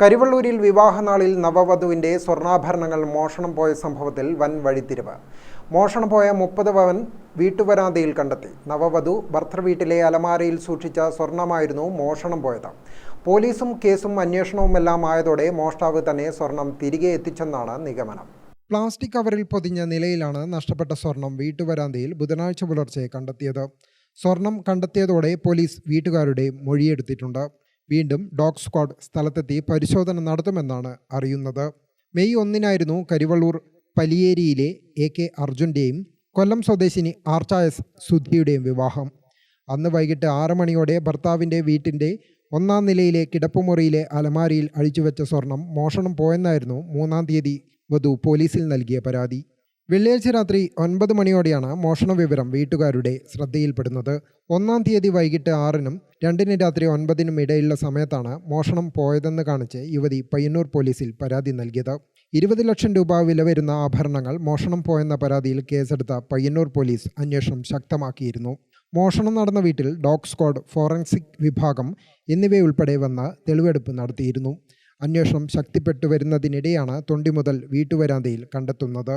കരിവള്ളൂരിൽ വിവാഹനാളിൽ നവവധുവിന്റെ സ്വർണാഭരണങ്ങൾ മോഷണം പോയ സംഭവത്തിൽ വൻ വഴിത്തിരിവ്. മോഷണം പോയ മുപ്പത് പവൻ വീട്ടുവരാന്തയിൽ കണ്ടെത്തി. നവവധു ഭർത്തൃവീട്ടിലെ അലമാരയിൽ സൂക്ഷിച്ച സ്വർണമായിരുന്നു മോഷണം പോയത്. പോലീസും കേസും അന്വേഷണവുമെല്ലാം ആയതോടെ മോഷ്ടാവ് തന്നെ സ്വർണം തിരികെ എത്തിച്ചെന്നാണ് നിഗമനം. പ്ലാസ്റ്റിക് കവറിൽ പൊതിഞ്ഞ നിലയിലാണ് നഷ്ടപ്പെട്ട സ്വർണം വീട്ടുവരാന്തയിൽ ബുധനാഴ്ച പുലർച്ചെ കണ്ടെത്തിയത്. സ്വർണം കണ്ടെത്തിയതോടെ പോലീസ് വീട്ടുകാരുടെ മൊഴിയെടുത്തിട്ടുണ്ട്. വീണ്ടും ഡോഗ് സ്ക്വാഡ് സ്ഥലത്തെത്തി പരിശോധന നടത്തുമെന്നാണ് അറിയുന്നത്. മെയ് ഒന്നിനായിരുന്നു കരിവള്ളൂർ പലിയേരിയിലെ എ കെ അർജുന്റെയും കൊല്ലം സ്വദേശിനി ആർച്ചായസ് സുധിയുടെയും വിവാഹം. അന്ന് വൈകിട്ട് ആറ് മണിയോടെ ഭർത്താവിന്റെ വീട്ടിന്റെ ഒന്നാം നിലയിലെ കിടപ്പുമുറിയിലെ അലമാരിയിൽ അഴിച്ചുവെച്ച സ്വർണം മോഷണം പോയെന്നായിരുന്നു മൂന്നാം തീയതി വധു പോലീസിൽ നൽകിയ പരാതി. വെള്ളിയാഴ്ച രാത്രി ഒൻപത് മണിയോടെയാണ് മോഷണ വിവരം വീട്ടുകാരുടെ ശ്രദ്ധയിൽപ്പെടുന്നത്. ഒന്നാം തീയതി വൈകിട്ട് ആറിനും രണ്ടിന് രാത്രി ഒൻപതിനും ഇടയിലുള്ള സമയത്താണ് മോഷണം പോയതെന്ന് കാണിച്ച് യുവതി പയ്യന്നൂർ പോലീസിൽ പരാതി നൽകിയത്. ഇരുപത് ലക്ഷം രൂപ വില വരുന്ന ആഭരണങ്ങൾ മോഷണം പോയെന്ന പരാതിയിൽ കേസെടുത്ത പയ്യന്നൂർ പോലീസ് അന്വേഷണം ശക്തമാക്കിയിരുന്നു. മോഷണം നടന്ന വീട്ടിൽ ഡോഗ് സ്ക്വാഡ് ഫോറൻസിക് വിഭാഗം എന്നിവയുൾപ്പെടെ വന്ന് തെളിവെടുപ്പ് നടത്തിയിരുന്നു. അന്വേഷണം ശക്തിപ്പെട്ടു വരുന്നതിനിടെയാണ് തൊണ്ടി മുതൽ വീട്ടുവരാന്തയിൽ കണ്ടെത്തുന്നത്.